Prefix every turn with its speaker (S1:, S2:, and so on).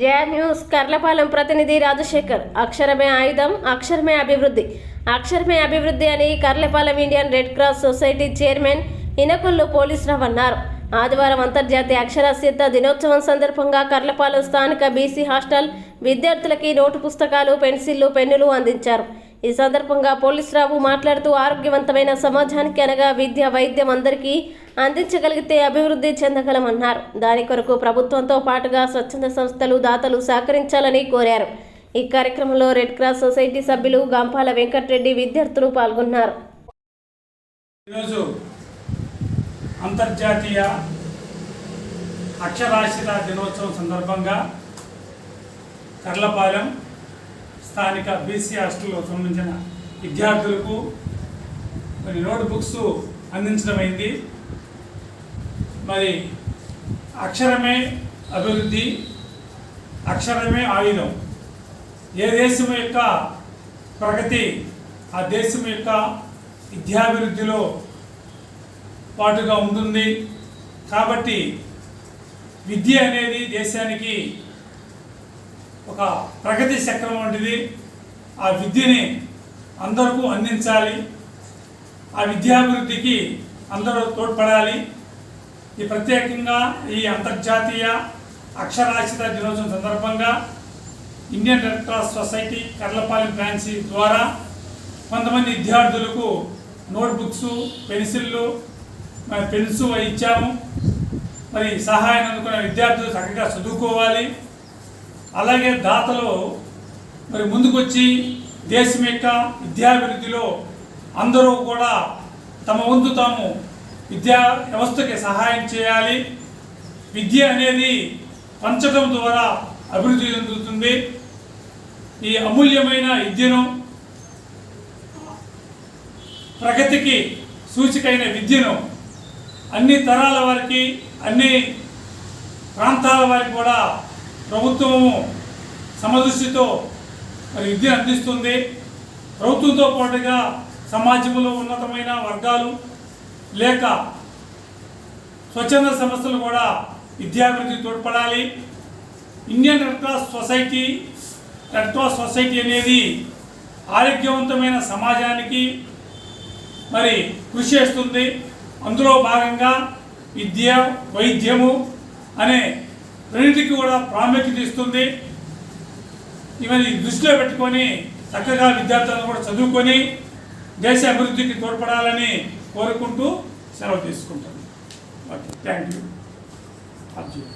S1: జే news Karlapalem ప్రతినిధి రాజశేఖర్. అక్షరమే ఆయుధం అక్షరమే అభివృద్ధి. అక్షరమే అభివృద్ధి అని Karlapalem Indian Red Cross Society chairman Inakollu Polisurao అన్నారు. ఆదివారం అంతర్జాతీయ అక్షరాస్యత దినోత్సవం సందర్భంగా కర్లపాలెం స్థానిక బీసీ హాస్టల్ విద్యార్థులకి నోటు పుస్తకాలు పెన్సిళ్ళు పెన్నులు అందించారు. ఈ సందర్భంగా పోలీసురావు మాట్లాడుతూ ఆరోగ్యవంతమైన సమాజానికి అనగా విద్య వైద్యం అందరికీ అందించగలిగితే అభివృద్ధి చెందగలమన్నారు. దాని కొరకు ప్రభుత్వంతో పాటుగా స్వచ్ఛంద సంస్థలు దాతలు సహకరించాలని కోరారు. ఈ కార్యక్రమంలో రెడ్ క్రాస్ సొసైటీ సభ్యులు గంపాల వెంకటరెడ్డి విద్యార్థులు పాల్గొన్నారు.
S2: ఈరోజు అంతర్జాతీయ అక్షరాస్యత దినోత్సవం సందర్భంగా కర్లపాలెం స్థానిక బీసీ హాస్టల్లో సంబంధించిన విద్యార్థులకు మరి నోట్ బుక్స్ అందించడమైంది మరి అక్షరమే అభివృద్ధి అక్షరమే ఆయుధం. ఏ దేశం యొక్క ప్రగతి ఆ దేశం యొక్క విద్యాభివృద్ధిలో పాటుగా ఉంటుంది. కాబట్టి విద్య అనేది దేశానికి ఒక ప్రగతి చక్రం వంటిది. ఆ విద్యని అందరికీ అందించాలి. ఆ విద్యాభివృద్ధికి అందరూ తోడ్పడాలి. ఈ ప్రత్యేకంగా ఈ అంతర్జాతీయ అక్షరాస్యత దినోత్సవం సందర్భంగా Indian Red Cross Society Karlapalem branch ద్వారా కొంతమంది విద్యార్థులకు నోట్బుక్స్ పెన్సిళ్ళు పెన్స్ ఇచ్చాము. మరి సహాయం అందుకున్న విద్యార్థులు చక్కగా చదువుకోవాలి. అలాగే దాతలు మరి ముందుకొచ్చి దేశం యొక్క విద్యాభివృద్ధిలో అందరూ కూడా తమ వంతు తాము విద్యా వ్యవస్థకి సహాయం చేయాలి. విద్య అనేది పంచడం ద్వారా అభివృద్ధి చెందుతుంది. ఈ అమూల్యమైన విద్యను ప్రగతికి సూచికైన విద్యను అన్ని తరాల వారికి అన్ని ప్రాంతాల వారికి కూడా ప్రభుత్వము సమదృష్టితో మరి విద్య అందిస్తుంది. ప్రభుత్వంతో పాటుగా సమాజంలో ఉన్నతమైన వర్గాలు లేక స్వచ్ఛంద సంస్థలు కూడా విద్యాభివృద్ధికి తోడ్పడాలి. Indian Red Cross Society Red Cross Society అనేది ఆరోగ్యవంతమైన సమాజానికి మరి కృషి చేస్తుంది. అందులో భాగంగా విద్య వైద్యము అనే రెండింటికి కూడా ప్రాముఖ్యత ఇస్తుంది. ఇవన్నీ దృష్టిలో పెట్టుకొని చక్కగా విద్యార్థులను కూడా చదువుకొని దేశ అభివృద్ధికి తోడ్పడాలని కోరుకుంటూ సెలవు తీసుకుంటాను. Okay thank you. అర్జున్.